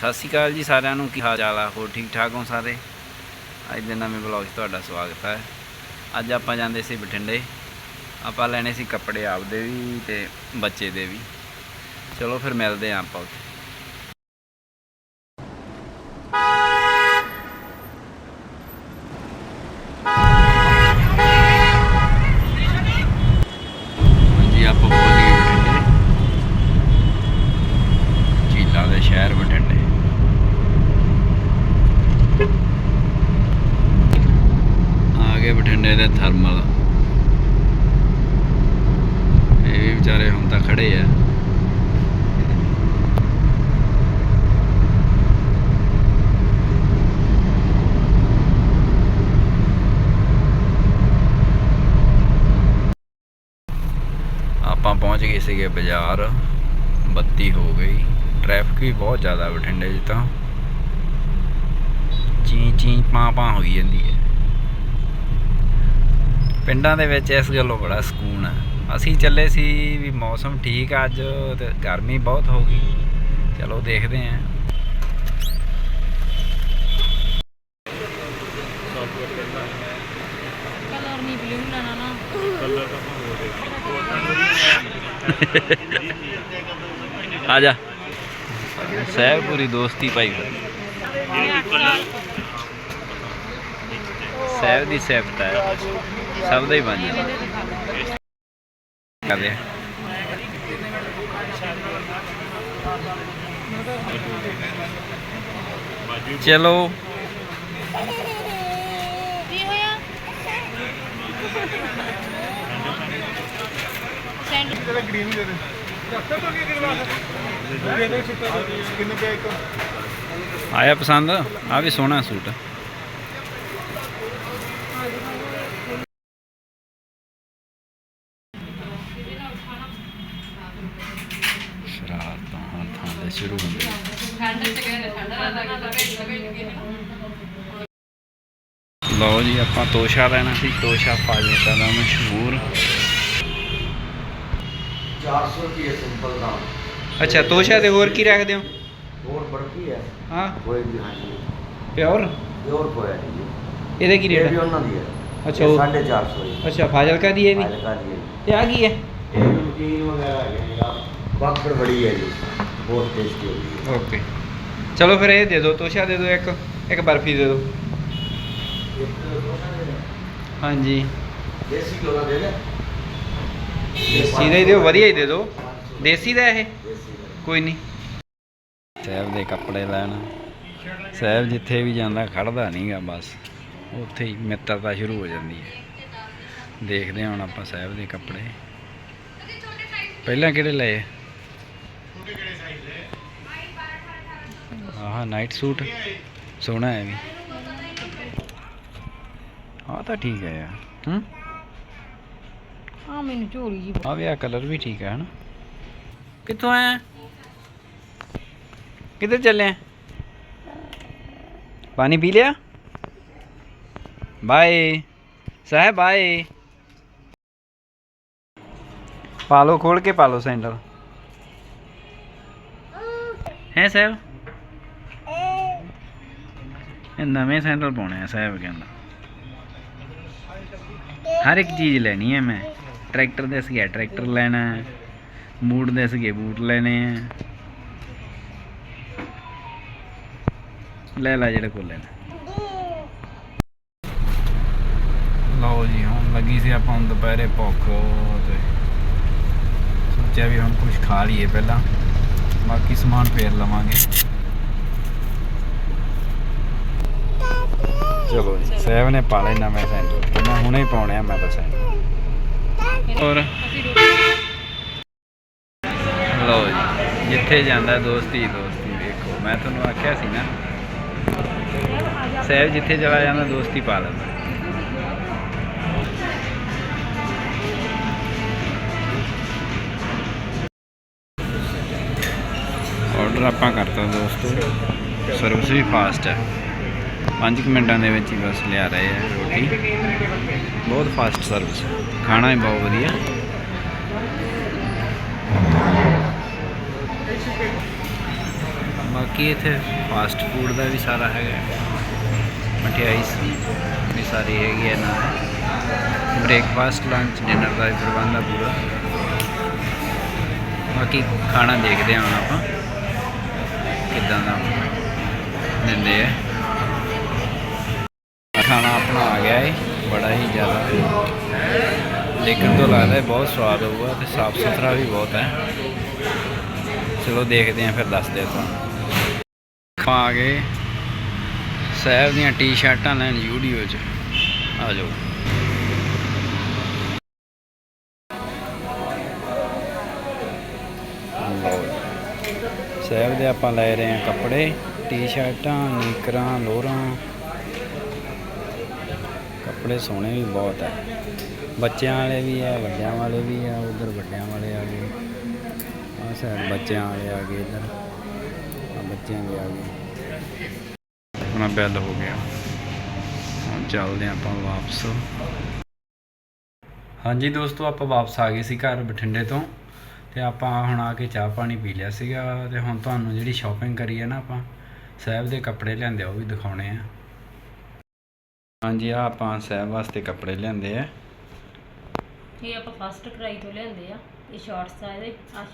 ਸਤਿ ਸ਼੍ਰੀ ਅਕਾਲ ਜੀ ਸਾਰਿਆਂ ਨੂੰ, ਕੀ ਹਾਲ ਚਾਲ ਆ? ਹੋਰ ਠੀਕ ਠਾਕ ਹੋ ਸਾਰੇ? ਅੱਜ ਦੇ ਨਵੇਂ ਵਲੌਗ 'ਚ ਤੁਹਾਡਾ ਸਵਾਗਤ ਹੈ। ਅੱਜ ਆਪਾਂ ਜਾਂਦੇ ਸੀ ਬਠਿੰਡੇ। ਆਪਾਂ ਲੈਣੇ ਸੀ ਕੱਪੜੇ ਆਪਦੇ ਵੀ ਤੇ ਬੱਚੇ ਦੇ ਵੀ। ਚਲੋ ਫਿਰ ਮਿਲਦੇ ਆਂ ਆਪਾਂ ਉੱਥੇ ਜੀ ਆਪਾਂ ਪਹੁੰਚ ਗਏ ਬਠਿੰਡੇ ਝੀਲਾਂ ਦੇ ਸ਼ਹਿਰ ਬਠਿੰਡੇ ਆ ਗਏ ਬਠਿੰਡੇ ਦੇ ਥਰਮਲ ਇਹ ਵੀ ਵਿਚਾਰੇ ਹੁਣ ਤਾਂ ਖੜੇ ਆ ਆਪਾਂ ਪਹੁੰਚ ਗਏ ਸੀਗੇ ਬਾਜ਼ਾਰ, ਬੱਤੀ ਹੋ ਗਈ। ਟ੍ਰੈਫਿਕ ਵੀ ਬਹੁਤ ਜ਼ਿਆਦਾ ਬਠਿੰਡੇ 'ਚ ਤਾਂ। ਚੀ ਚੀ ਪਾਂ ਪਾਂ ਹੋਈ ਜਾਂਦੀ ਹੈ। ਪਿੰਡਾਂ ਦੇ ਵਿੱਚ ਇਸ ਗੱਲੋਂ ਬੜਾ ਸਕੂਨ ਹੈ। ਅਸੀਂ ਚੱਲੇ ਸੀ ਵੀ ਮੌਸਮ ਠੀਕ ਆ ਅੱਜ ਤੇ ਗਰਮੀ ਬਹੁਤ ਹੋ ਗਈ। ਚਲੋ ਦੇਖਦੇ ਆਂ ਕਲਰ ਨਹੀਂ ਬਲੂ ਲੈਣਾ ਨਾ ਆ ਜਾ ਸਹਿਬਪੁਰੀ ਦੋਸਤੀ ਪਾਈ ਫਿਰ ਸਹਿਬ ਦੀ ਸਹਿਬਤਾ ਹੈ। ਸਭ ਦਾ ਹੀ ਬਣ ਜਾਂਦਾ। ਕਰਦੇ ਚਲੋ ਕੀ ਹੋਇਆ ਸੈਂਡ ਜਿਹੜਾ ਗ੍ਰੀਨ ਦੇ ਦੇ। ਰੱਖਤਾ ਤਾਂ ਕੀ ਕਿਹੜਾ ਦੇ ਦੇ ਕਿੰਨੇ ਪਿਆ ਇੱਕ? ਆਇਆ ਪਸੰਦ? ਆ ਵੀ ਸੋਹਣਾ ਸੂਟ। ਸ਼ਰਾਰਤਾਂ ਹਾਂ ਥਾਂ ਦੇ ਸ਼ੁਰੂ ਹੁੰਦੇ ਠੰਡ ਚ ਗਏ ਠੰਡ ਦਾ ਲਗੇ ਲਗੇ ਲਓ ਜੀ ਆਪਾਂ ਤੋਸ਼ਾ ਲੈਣਾ ਸੀ ਤੋਸ਼ਾ ਫਾਜ਼ਿਲਕਾ ਦਾ ਮਸ਼ਹੂਰ 400 ਰੁਪਏ ਸਿੰਪਲ ਦਾਮ ਅੱਛਾ ਤੋਸ਼ਾ ਦੇ ਹੋਰ ਕੀ ਰੱਖਦੇ ਹੋ? ਹੋਰ ਬੜਕੀ ਹੈ। ਹਾਂ। ਕੋਈ ਵੀ ਹਾਂਜੀ ਪਿਓਰ? ਪਿਓਰ ਕੋਈ ਨਹੀਂ ਜੀ। ਇਹਦੇ ਕੀ ਇਹ ਰੇਟ ਵੀ ਹੈ ਉਹਨਾਂ ਦੀ ਹੈ। ਅੱਛਾ, ਇਹ ਉਹ- 450 ਹੈ ਅੱਛਾ ਫਾਜ਼ਿਲਕਾ ਦੀ ਇਹ ਵੀ? ਹਾਲਕਾ ਦੀ ਹੈ ਤੇ ਆ ਕੀ ਹੈ? ਇਹ ਨਮਕੀਨ ਵਗੈਰਾ ਹੈ ਜੀ ਬਾਕੜ ਬੜੀ ਹੈ ਜੀ। ਬਹੁਤ ਟੇਸਟੀ ਹੋਗੀ ਓਕੇ। ਚਲੋ ਫਿਰ ਇਹ ਦੇ ਦਿਓ ਤੋਸ਼ਾ ਦੇ ਦਿਓ ਇੱਕ ਇੱਕ ਬਰਫੀ ਦੇ ਦਿਓ। ਹਾਂਜੀ। ਦੇਸੀ ਘਿਓ ਦਾ ਦੇ ਦੇ। ਦੇਸੀ ਦਾ ਹੀ ਦਿਓ ਵਧੀਆ ਹੀ ਦੇ ਦਿਓ। ਦੇਸੀ ਦਾ ਇਹ? ਦੇਸੀ ਦਾ। ਕੋਈ ਨਹੀਂ। ਸਾਹਿਬ ਦੇ ਕੱਪੜੇ ਲੈਣ। ਸਾਹਿਬ ਜਿੱਥੇ ਵੀ ਜਾਂਦਾ ਖੜਦਾ ਨਹੀਂਗਾ ਬਸ। ਉੱਥੇ ਹੀ ਮਿੱਤਰਤਾ ਸ਼ੁਰੂ ਹੋ ਜਾਂਦੀ ਹੈ। ਦੇਖਦੇ ਹਾਂ ਹੁਣ ਆਪਾਂ ਸਾਹਿਬ ਦੇ ਕੱਪੜੇ। ਪਹਿਲਾਂ ਕਿਹੜੇ ਲਏ? ਆਹ ਨਾਈਟ ਸੂਟ ਸੋਹਣਾ ਹੈ ਵੀ। ਆਹ ਤਾਂ ਠੀਕ ਹੈ ਯਾਰ। ਹੂੰ? ਆ ਮੈਨੂੰ ਝੋਲੀ ਜੀ ਆ ਵੀ ਆ ਕਲਰ ਵੀ ਠੀਕ ਹੈ ਹਨਾ। ਕਿੱਥੋਂ ਆਇਆ? ਕਿੱਧਰ ਚੱਲੇ ਆ? ਪਾਣੀ ਪੀ ਲਿਆ? ਬਾਏ। ਸਾਹਿਬ ਬਾਏ। ਪਾਲੋ ਖੋਲ ਕੇ ਪਾਲੋ ਸੈਂਡਲ। ਹੈ ਸਾਹਿਬ? ਇਹ ਨਵੇਂ ਸੈਂਡਲ ਪਾਉਣੇ ਆ ਸਾਹਿਬ ਕਹਿੰਦਾ। ਹਰ ਇੱਕ ਚੀਜ਼ ਲੈਣੀ ਹੈ ਮੈਂ। ਟਰੈਕਟਰ ਦੇ ਸੀਗੇ ਟਰੈਕਟਰ ਲੈਣਾ ਹੈ। ਬੂਟ ਦੇ ਸੀਗੇ ਬੂਟ ਲੈਣੇ ਆ ਲੈ ਲੈ ਜਿਹੜੇ ਕੋਲ ਲੈਣਾ। ਲਓ ਜੀ ਹੁਣ ਲੱਗੀ ਸੀ ਆਪਾਂ ਹੁਣ ਦੁਪਹਿਰੇ ਭੁੱਖ ਤੇ ਸੋਚਿਆ ਵੀ ਹੁਣ ਕੁਝ ਖਾ ਲਈਏ ਪਹਿਲਾਂ। ਬਾਕੀ ਸਮਾਨ ਫੇਰ ਲਵਾਂਗੇ। ਚਲੋ ਜੀ ਸਹਿਬ ਨੇ ਪਾ ਲਏ ਨਵੇਂ ਸੈਂਡਲ ਮੈਂ ਹੁਣੇ ਪਾਉਣੇ ਆ, ਮੈਂ ਤਾਂ ਹੋਰ? ਲਓ ਜੀ, ਜਿੱਥੇ ਜਾਂਦਾ ਦੋਸਤੀ ਦੋਸਤੀ ਵੇਖੋ ਮੈਂ ਤੁਹਾਨੂੰ ਆਖਿਆ ਸੀ ਨਾ, ਸਹਿਬ ਜਿੱਥੇ ਚਲਾ ਜਾਂਦਾ, ਦੋਸਤੀ ਪਾ ਲੈਂਦਾ। ਆਰਡਰ ਆਪਾਂ ਕਰਤਾ ਦੋਸਤੋ। ਸਰਵਿਸ ਵੀ ਫਾਸਟ ਹੈ। 5 ਮਿੰਟਾਂ ਦੇ ਵਿੱਚ ਹੀ ਬਸ ਲਿਆ ਰਹੇ ਆ ਰੋਟੀ। ਬਹੁਤ ਫਾਸਟ ਸਰਵਿਸ ਖਾਣਾ ਵੀ ਬਹੁਤ ਵਧੀਆ। ਬਾਕੀ ਇੱਥੇ ਫਾਸਟ ਫੂਡ ਦਾ ਵੀ ਸਾਰਾ ਹੈਗਾ। ਮਠਿਆਈ ਵੀ ਸਾਰੀ ਹੈਗੀ ਹੈ ਨਾਲ। ਬ੍ਰੇਕਫਾਸਟ ਲੰਚ ਡਿਨਰ ਦਾ ਵੀ ਪ੍ਰਬੰਧ ਆ ਪੂਰਾ। ਬਾਕੀ ਖਾਣਾ ਦੇਖਦੇ ਹਾਂ ਹੁਣ ਆਪਾਂ। ਕਿੱਦਾਂ ਦਾ ਦਿੰਦੇ ਆ। ਬੜਾ ਹੀ ਜ਼ਿਆਦਾ ਦੇਖਣ ਤੋਂ ਲੱਗਦਾ ਹੈ ਬਹੁਤ ਸਵਾਦ ਹੋਊਗਾ ਤੇ ਸਾਫ਼ ਸੁਥਰਾ ਵੀ ਬਹੁਤ ਹੈ। ਚਲੋ ਦੇਖਦੇ ਹਾਂ ਫਿਰ ਦੱਸਦੇ ਤੁਹਾਨੂੰ। ਆਪਾਂ ਆ ਗਏ ਸਾਹਿਬ ਦੀਆਂ ਟੀ-ਸ਼ਰਟਾਂ ਲੈਣ ਯੂਡੀਓ 'ਚ। ਆ ਜਾਓ। ਲਓ ਸਾਹਿਬ ਦੇ ਆਪਾਂ ਲੈ ਰਹੇ ਹਾਂ ਕੱਪੜੇ, ਟੀ-ਸ਼ਰਟਾਂ ਨਿਕਰਾਂ ਲੋਰਾਂ ਕੱਪੜੇ ਸੋਹਣੇ ਵੀ ਬਹੁਤ ਹੈ ਬੱਚਿਆਂ ਵਾਲੇ ਵੀ ਆ, ਵੱਡਿਆਂ ਵਾਲੇ ਵੀ ਆ, ਉਧਰ ਵੱਡਿਆਂ ਵਾਲੇ ਆ ਗਏ। ਆ ਸਾਈਡ ਬੱਚਿਆਂ ਵਾਲੇ ਆ ਗਏ ਇਧਰ, ਆ ਬੱਚਿਆਂ ਦੇ ਆ ਗਏ। ਆਪਣਾ ਬੈਲ ਹੋ ਗਿਆ। ਹੁਣ ਚੱਲਦੇ ਹਾਂ ਆਪਾਂ ਵਾਪਸ। ਹਾਂਜੀ ਦੋਸਤੋ, ਆਪਾਂ ਵਾਪਸ ਆ ਗਏ ਸੀ ਘਰ ਬਠਿੰਡੇ ਤੋਂ। ਤੇ ਆਪਾਂ ਹੁਣ ਆ ਕੇ ਚਾਹ ਪਾਣੀ ਪੀ ਲਿਆ ਸੀਗਾ। ਤੇ ਹੁਣ ਤੁਹਾਨੂੰ ਜਿਹੜੀ ਸ਼ਾਪਿੰਗ ਕਰੀ ਹੈ ਨਾ ਆਪਾਂ, ਸਾਹਿਬ ਦੇ ਕੱਪੜੇ ਲਿਆਂਦੇ ਆ, ਉਹ ਵੀ ਦਿਖਾਉਣੇ ਆ। ਹਾਂਜੀ ਆ ਆਪਾਂ ਸਾਹਿਬ ਵਾਸਤੇ ਕੱਪੜੇ ਲਿਆਂਦੇ ਆ। ਇਹ ਆਪਾਂ ਫਸਟ ਕਰਾਈ ਤੋਂ ਲਿਆਂਦੇ ਆ। ਇਹ ਸ਼ਾਰਟਸ ਆ ਇਹਦੇ। ਆ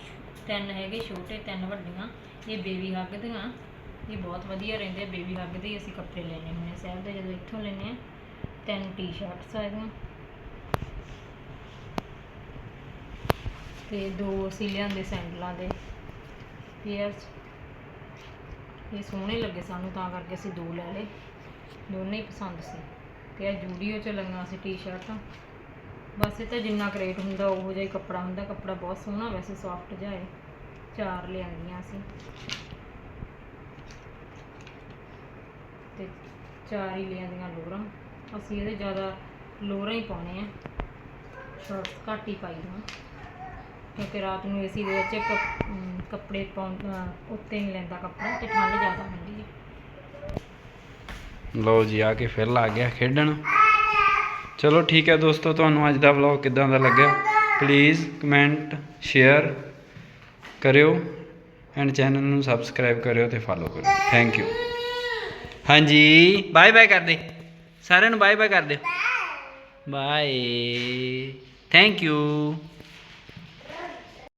ਤਿੰਨ ਹੈਗੇ ਛੋਟੇ, ਤਿੰਨ ਵੱਡੀਆਂ। ਇਹ ਬੇਬੀ ਹੱਗ ਦੀਆਂ। ਇਹ ਬਹੁਤ ਵਧੀਆ ਰਹਿੰਦੇ ਆ ਬੇਬੀ ਹੱਗ ਦੇ ਅਸੀਂ ਕੱਪੜੇ ਲੈਣੇ ਹੁੰਦੇ ਆ। ਸਾਹਿਬ ਦੇ ਜਦੋਂ ਇੱਥੋਂ ਲੈਣੇ ਆ, ਤਿੰਨ ਟੀ-ਸ਼ਰਟਸ ਆ ਇਹਦੀਆਂ। ਤੇ ਦੋ ਅਸੀਂ ਲਿਆਂਦੇ ਸੈਂਡਲਾਂ ਦੇ। ਪੇਅਰਸ ਇਹ ਸੋਹਣੇ ਲੱਗੇ ਸਾਨੂੰ, ਤਾਂ ਕਰਕੇ ਅਸੀਂ ਦੋ ਲੈ ਲਏ। ਦੋਨੇ ਹੀ ਪਸੰਦ ਸੀ। ਤੇ ਇਹ ਜੂਡੀਓ ਚ ਲਈਆਂ ਸੀ ਟੀ-ਸ਼ਰਟਾਂ ਬਸ ਇਹ ਤਾਂ ਜਿੰਨਾ ਕਰੇਟ ਹੁੰਦਾ, ਉਹੋ ਜਿਹਾ ਹੀ ਕੱਪੜਾ ਹੁੰਦਾ। ਕੱਪੜਾ ਬਹੁਤ ਸੋਹਣਾ ਵੈਸੇ ਸੌਫਟ ਜਿਹਾ ਹੈ ਚਾਰ ਲਿਆਂਦੀਆਂ ਸੀ। ਤੇ ਚਾਰ ਹੀ ਲਿਆਂਦੀਆਂ ਲੋਰਾਂ। ਅਸੀਂ ਇਹਦੇ ਜ਼ਿਆਦਾ ਲੋਰਾਂ ਹੀ ਪਾਉਣੇ ਆ। ਸ਼ਰਟਸ ਘੱਟ ਹੀ ਪਾਈਆਂ ਕਿਉਂਕਿ ਰਾਤ ਨੂੰ ਏਸੀ ਦੇ ਵਿੱਚ ਕੱਪੜੇ ਪਾਉਣ ਉੱਤੇ ਨਹੀਂ ਲੈਂਦਾ ਕੱਪੜਾ, ਤੇ ਠੰਡ ਜ਼ਿਆਦਾ ਹੁੰਦੀ ਹੈ ਲਓ ਜੀ, ਆ ਕੇ ਫਿਰ ਲੱਗ ਗਿਆ ਖੇਡਣ। ਚਲੋ ਠੀਕ ਹੈ ਦੋਸਤੋ, ਤੁਹਾਨੂੰ ਅੱਜ ਦਾ ਵਲੌਗ ਕਿਦਾਂ ਦਾ ਲੱਗਿਆ? ਪਲੀਜ਼ ਕਮੈਂਟ ਸ਼ੇਅਰ ਕਰਿਓ ਐਂਡ ਚੈਨਲ ਨੂੰ ਸਬਸਕ੍ਰਾਈਬ ਕਰਿਓ ਤੇ ਫਾਲੋ ਕਰਿਓ। ਥੈਂਕ ਯੂ ਹਾਂਜੀ ਬਾਏ ਬਾਏ ਕਰ ਦੇ ਸਾਰਿਆਂ ਨੂੰ ਬਾਏ ਬਾਏ ਕਰ ਦਿਓ ਬਾਏ ਥੈਂਕ ਯੂ